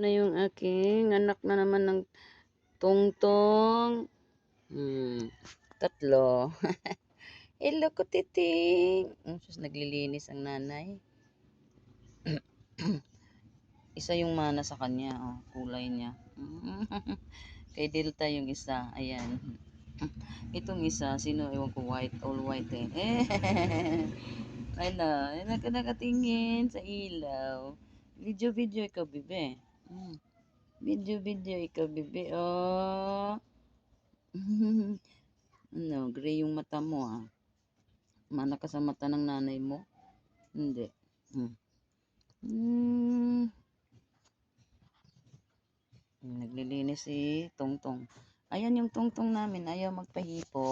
na yung aking anak na naman ng tongtong. Hmm, tatlo. Hello ko titing. Mm, sus, naglilinis ang nanay. isa yung mana sa kanya, oh, kulay niya. Kay Delta yung isa, ayan. Itong isa, sino, ewan ko, white, all white eh. ano, naka nakatingin sa ilaw. Video, video, ikaw, bibe. Mm. Video, video, ikaw, bibe. Oh. ano, gray yung mata mo, ah. Mana ka sa mata ng nanay mo? Hindi. Hmm. Hmm. Naglilinis si Tongtong. Ayan yung Tongtong namin. Ayaw magpahipo.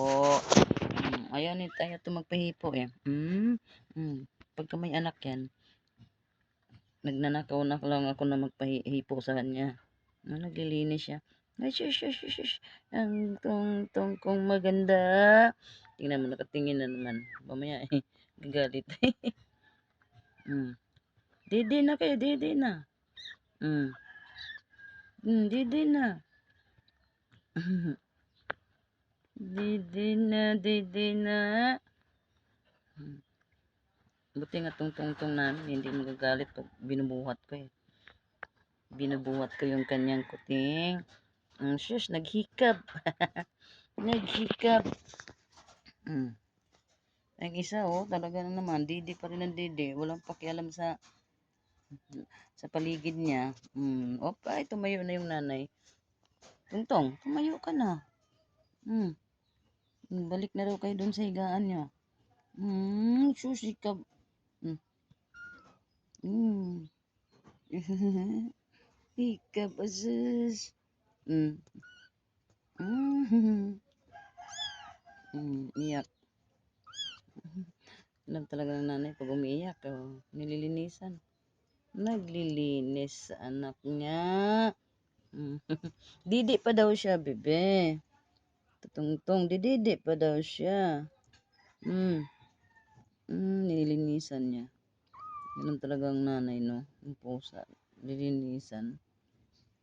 Hmm. Ayaw. Ayaw to magpahipo eh. Hmm. Hmm. Pagka may anak yan, nagnanakaw na lang ako na magpahipo sa kanya. Ah, naglilinis siya. Shush, shush, shush, shush. Ang Tongtong kong maganda. Tingnan mo, nakatingin na naman. Mamaya eh, gagalit. hmm. Dede na kayo, dede na. Hmm. Hmm, dede na. dede na, dede na. Hmm. Buti nga tong tong namin, hindi magagalit pag binubuhat ko eh. Binubuhat ko yung kanyang kuting. Ang mm, shush, naghikab. naghikab. Hmm. Ang isa oh, talaga na naman, didi pa rin ang didi. Walang pakialam sa sa paligid niya. Hmm. Opa, ay tumayo na yung nanay. Tungtong, tumayo ka na. Hmm. Balik na raw kayo doon sa higaan niya. Hmm, susi ka. Hmm. Hmm. Ika bazus. Hmm. Hmm. Hmm, iyak. Alam talaga ng nanay pag umiiyak, oh, nililinisan. Naglilinis anak niya. Hmm. Didi pa daw siya, bebe. Tutungtong, dididi pa daw siya. Hmm. Hmm, nililinisan niya. Ganun talagang nanay, no? Yung pusa. Nililinisan.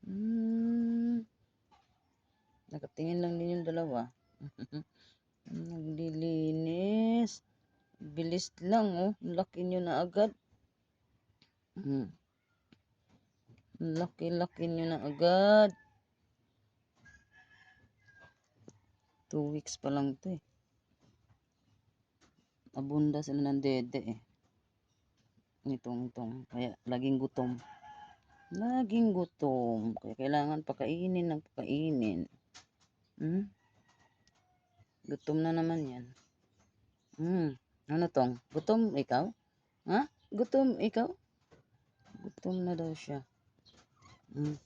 Hmm. Nakatingin lang din yung dalawa. Naglilinis. Bilis lang, oh. Laki nyo na agad. Hmm. Laki-laki nyo na agad. Two weeks pa lang to eh. Abunda sila ng dede eh. Nitong tong. Kaya laging gutom. Laging gutom. Kaya kailangan pakainin ng pakainin. Hmm? Gutom na naman yan. Hmm. Ano tong? Gutom ikaw? Ha? Gutom ikaw? Gutom na daw siya. Hmm.